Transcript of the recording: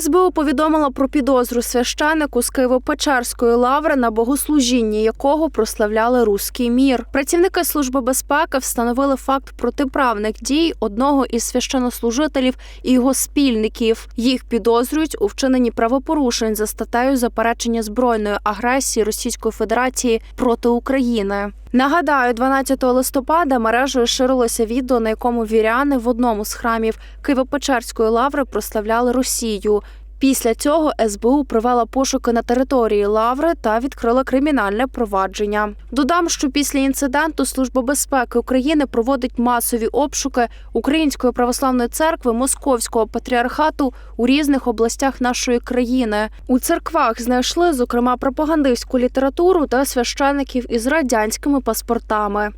СБУ повідомила про підозру священику з Києво-Печерської лаври, на богослужінні якого прославляли руський мір. Працівники служби безпеки встановили факт протиправних дій одного із священнослужителів і його спільників. Їх підозрюють у вчиненні правопорушень за статтею заперечення збройної агресії Російської Федерації проти України. Нагадаю, 12 листопада мережею ширилося відео, на якому віряни в одному з храмів Києво-Печерської лаври прославляли Росію. Після цього СБУ провела пошуки на території лаври та відкрила кримінальне провадження. Додам, що після інциденту Служба безпеки України проводить масові обшуки Української православної церкви Московського патріархату у різних областях нашої країни. У церквах знайшли зокрема пропагандистську літературу та священиків із радянськими паспортами.